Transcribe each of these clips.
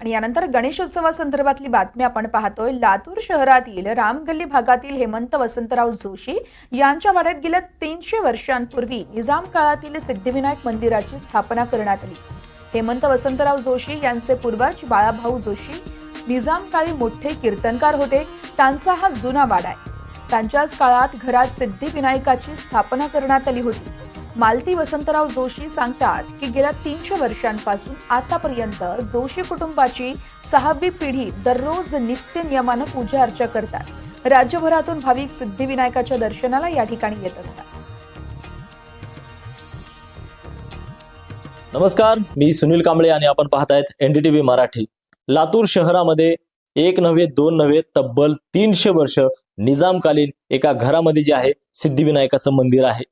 आणि यानंतर गणेशोत्सवासंदर्भातली बातमी आपण पाहतोय. लातूर शहरातील रामगल्ली भागातील हेमंत वसंतराव जोशी यांच्या वाड्यात गेल्या तीनशे वर्षांपूर्वी निजाम काळातील सिद्धिविनायक मंदिराची स्थापना करण्यात आली. हेमंत वसंतराव जोशी यांचे पूर्वज बाळाभाऊ जोशी निजाम काळी मोठे कीर्तनकार होते. त्यांचा हा जुना वाडा आहे. त्यांच्याच काळात घरात सिद्धिविनायकाची स्थापना करण्यात आली होती. मालती वसंतराव जोशी सांगतात की गेल्या तीनशे वर्षांपासून आतापर्यंत जोशी कुटुंबाची सहावी पिढी दररोज नित्य नियमानं पूजा अर्चा करतात. राज्यभरातून भाविक सिद्धिविनायकाच्या दर्शनाला या ठिकाणी येत असतात. नमस्कार मी सुनील कांबळे आणि आपण पाहतायत एनडीटीव्ही मराठी. लातूर शहरामध्ये एक नव्हे दोन नव्हे तब्बल तीनशे वर्ष निजामकालीन एका घरामध्ये जे आहे सिद्धिविनायकाचं मंदिर आहे.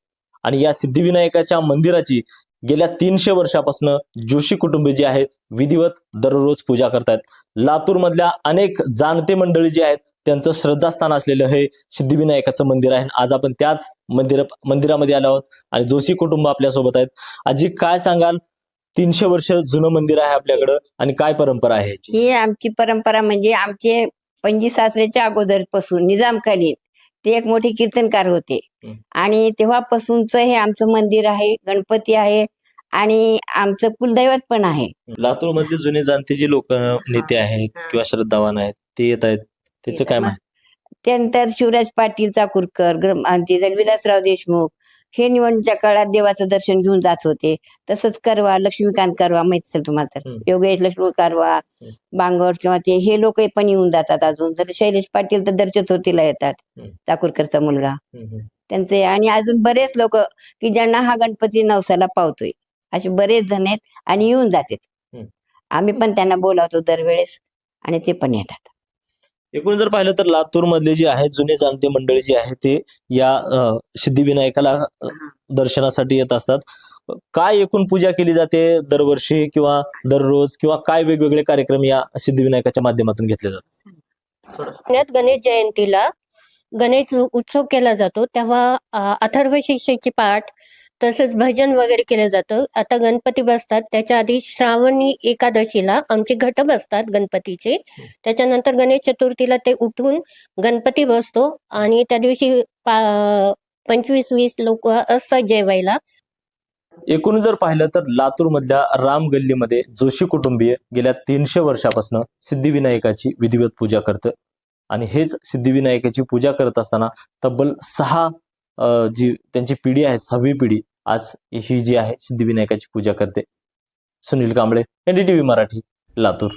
आणि या सिद्धिविनायकाच्या मंदिराची गेल्या तीनशे वर्षापासून जोशी कुटुंबीय जे आहेत विधिवत दररोज पूजा करतायत. लातूर मधल्या अनेक जाणते मंडळी जे आहेत त्यांचं श्रद्धास्थान असलेलं हे सिद्धिविनायकाचं मंदिर आहे. आज आपण त्याच मंदिर मंदिरामध्ये आलो आहोत आणि जोशी कुटुंब आपल्यासोबत आहेत. आजी काय सांगाल? तीनशे वर्ष जुनं मंदिर आहे आपल्याकडं आणि काय परंपरा आहे ही आमची परंपरा म्हणजे आमचे पंजी सासऱ्याच्या अगोदरपासून निजामकालीन. ते एक मोठे कीर्तनकार होते. आणि तेव्हापासूनच हे आमचं मंदिर आहे गणपती आहे आणि आमचं कुलदैवत पण आहे. लातूर मधले जुने जाणते जे लोक नेते आहेत हा. किंवा श्रद्धावान आहेत ते येत आहेत. त्याचं काय त्यानंतर शिवराज पाटील चाकूरकर ग्रम- आमचे विलासराव देशमुख हे निवडणुकीच्या काळात देवाचं दर्शन घेऊन जात होते. तसंच करवा लक्ष्मीकांत करवा माहीत असेल तुम्हाला तर. योगेश लक्ष्मी करवा बांगड किंवा ते हे लोक पण येऊन जातात अजून. तर शैलेश पाटील तर दर चतुर्थीला येतात. हं. चाकूरकरचा मुलगा. हम्म, हम्म. त्यांचे आणि अजून बरेच लोक की ज्यांना हा गणपती नवसाला पावतोय. असे बरेच जण आहेत आणि येऊन जातात. आम्ही पण त्यांना बोलावतो दरवेळेस आणि ते पण येतात. एकूण जर पाहिलं तर लातूर मधले जे आहेत जुने जाणते मंडळी जे आहे ते या सिद्धिविनायकाला दर्शनासाठी येत असतात. काय एकूण पूजा केली जाते दरवर्षी किंवा दररोज किंवा काय वेगवेगळे कार्यक्रम या सिद्धिविनायकाच्या माध्यमातून घेतले जातात? पुण्यात गणेश जयंतीला गणेश उत्सव केला जातो. तेव्हा अथर्व शिष्याची पाठ तसंच भजन वगैरे केलं जातं. आता गणपती बसतात. त्याच्या आधी श्रावणी एकादशीला आमचे घट बसतात गणपतीचे. त्याच्यानंतर गणेश चतुर्थीला ते उठून गणपती बसतो आणि त्या दिवशी पंचवीस वीस लोक असतात जेवायला. एकूण जर पाहिलं तर लातूर मधल्या राम गल्लीमध्ये जोशी कुटुंबीय गेल्या तीनशे वर्षापासून सिद्धिविनायकाची विधिवत पूजा करतं. आणि हेच सिद्धिविनायकाची पूजा करत असताना तब्बल सहा जी त्यांची पिढी आहे सहावी पिढी आज ही जी आहे सिद्धिविनायकाची पूजा करते. सुनील कांबळे एनडीटीव्ही मराठी लातूर.